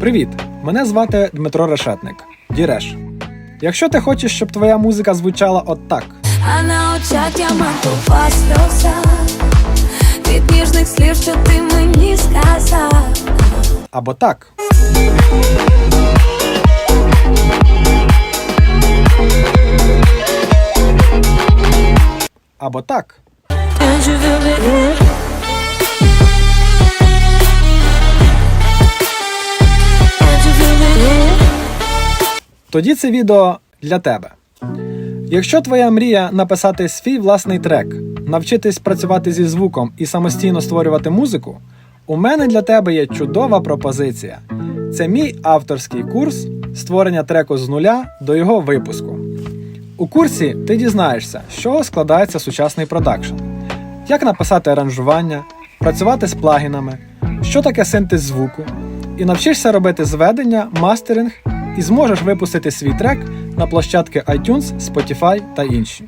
Привіт! Мене звати Дмитро Решетник. Діреш. Якщо ти хочеш, щоб твоя музика звучала от так, А на очах діамантова сльоза Від ніжних слів, що ти мені сказав або так, або так, тоді це відео для тебе. Якщо твоя мрія написати свій власний трек, навчитись працювати зі звуком і самостійно створювати музику, у мене для тебе є чудова пропозиція. Це мій авторський курс створення треку з нуля до його випуску. У курсі ти дізнаєшся, з чого складається сучасний продакшн, як написати аранжування, працювати з плагінами, що таке синтез звуку, і навчишся робити зведення, мастеринг і зможеш випустити свій трек на площадки iTunes, Spotify та інші.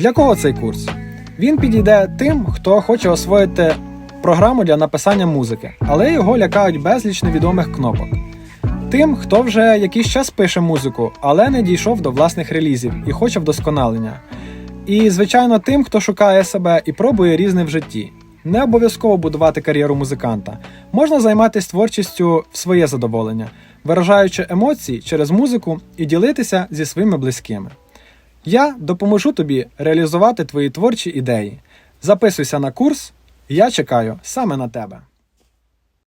Для кого цей курс? Він підійде тим, хто хоче освоїти програму для написання музики, але його лякають безліч невідомих кнопок. Тим, хто вже якийсь час пише музику, але не дійшов до власних релізів і хоче вдосконалення. І, звичайно, тим, хто шукає себе і пробує різне в житті. Не обов'язково будувати кар'єру музиканта. Можна займатися творчістю в своє задоволення, виражаючи емоції через музику і ділитися зі своїми близькими. Я допоможу тобі реалізувати твої творчі ідеї. Записуйся на курс, я чекаю саме на тебе.